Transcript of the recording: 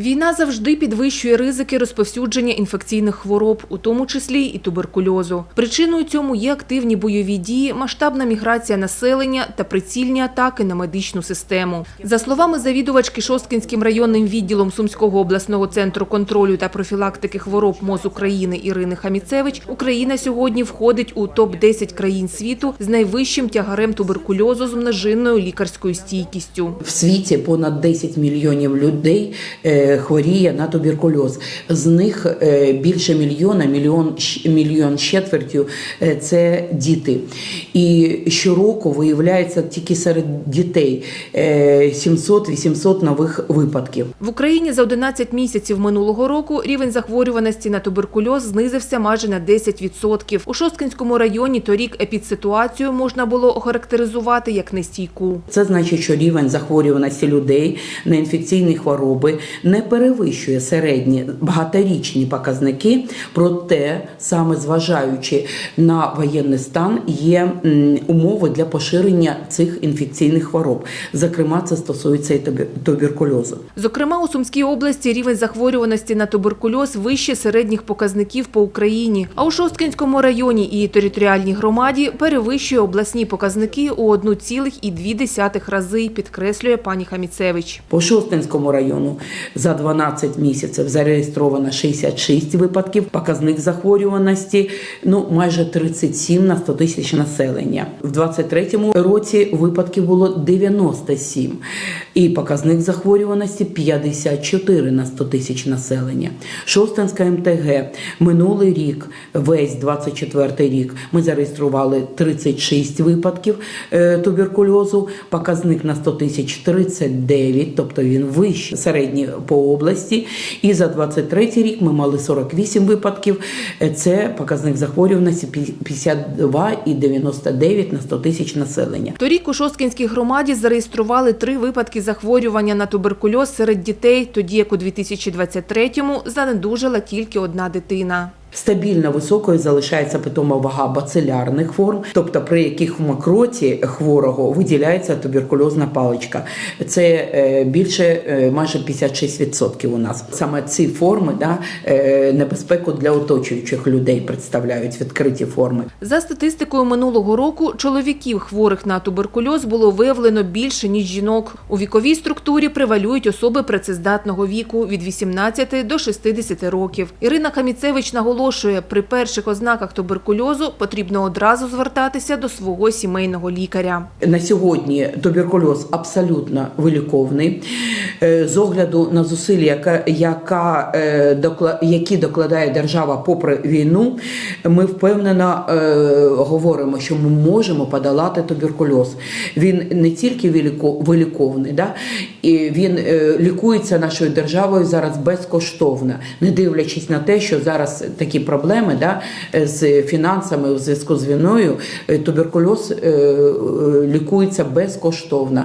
Війна завжди підвищує ризики розповсюдження інфекційних хвороб, у тому числі і туберкульозу. Причиною цьому є активні бойові дії, масштабна міграція населення та прицільні атаки на медичну систему. За словами завідувачки Шосткинським районним відділом Сумського обласного центру контролю та профілактики хвороб МОЗ України Ірини Хаміцевич, Україна сьогодні входить у топ-10 країн світу з найвищим тягарем туберкульозу з множинною лікарською стійкістю. В світі понад 10 мільйонів людей е, хворіє на туберкульоз. З них е, більше мільйона, мільйон, мільйон четвертю е, це діти. І щороку виявляється тільки серед дітей е, 700-800 нових випадків. В Україні за 11 місяців минулого року рівень захворюваності на туберкульоз знизився майже на 10%. У Шосткинському районі торік епідситуацію можна було охарактеризувати як нестійку. Це значить, що рівень захворюваності людей на інфекційні хвороби не перевищує середні багаторічні показники. Проте, саме зважаючи на воєнний стан, є умови для поширення цих інфекційних хвороб. Зокрема, це стосується і тубер- туберкульозу. Зокрема, у Сумській області рівень захворюваності на туберкульоз вище середніх показників по Україні. А у Шосткинському районі і територіальній громаді перевищує обласні показники у 1,2 рази, підкреслює пані Хаміцевич. По Шостинському району за 12 місяців зареєстровано 66 випадків. Показник захворюваності ну майже 37 на 100 тисяч населення. В 23-му році випадків було 97 і показник захворюваності 54 на 100 тисяч населення. Шостинська МТГ минулий рік, весь 24 рік, ми зареєстрували 36 випадків е, туберкульозу. Показник на 100 тисяч 39, тобто він вищий середній по області. І за 23 рік ми мали 48 випадків. Е, Це показник захворюваності 52,99 на 100 тисяч населення. Торік у Шосткинській громаді зареєстрували три випадки захворювання на туберкульоз серед дітей, тоді як у 2023-му занедужила тільки одна дитина. Стабільно високою залишається питома вага бацилярних форм, тобто при яких в мокроті хворого виділяється туберкульозна паличка. Це е, більше е, майже 56% у нас. Саме ці форми да, е, небезпеку для оточуючих людей представляють відкриті форми. За статистикою минулого року, чоловіків хворих на туберкульоз було виявлено більше, ніж жінок. У віковій структурі превалюють особи працездатного віку від 18 до 60 років. Ірина Хаміцевич наголошує, при перших ознаках туберкульозу потрібно одразу звертатися до свого сімейного лікаря. На сьогодні туберкульоз абсолютно виліковний. Е, З огляду на зусилля, яка, е, які докладає держава попри війну, ми впевнено е, говоримо, що ми можемо подолати туберкульоз. Він не тільки виліко- виліковний, да? і він лікується нашою державою зараз безкоштовно, не дивлячись на те, що зараз такі проблеми да, з фінансами у зв'язку з війною, е, туберкульоз е, е, лікується безкоштовно.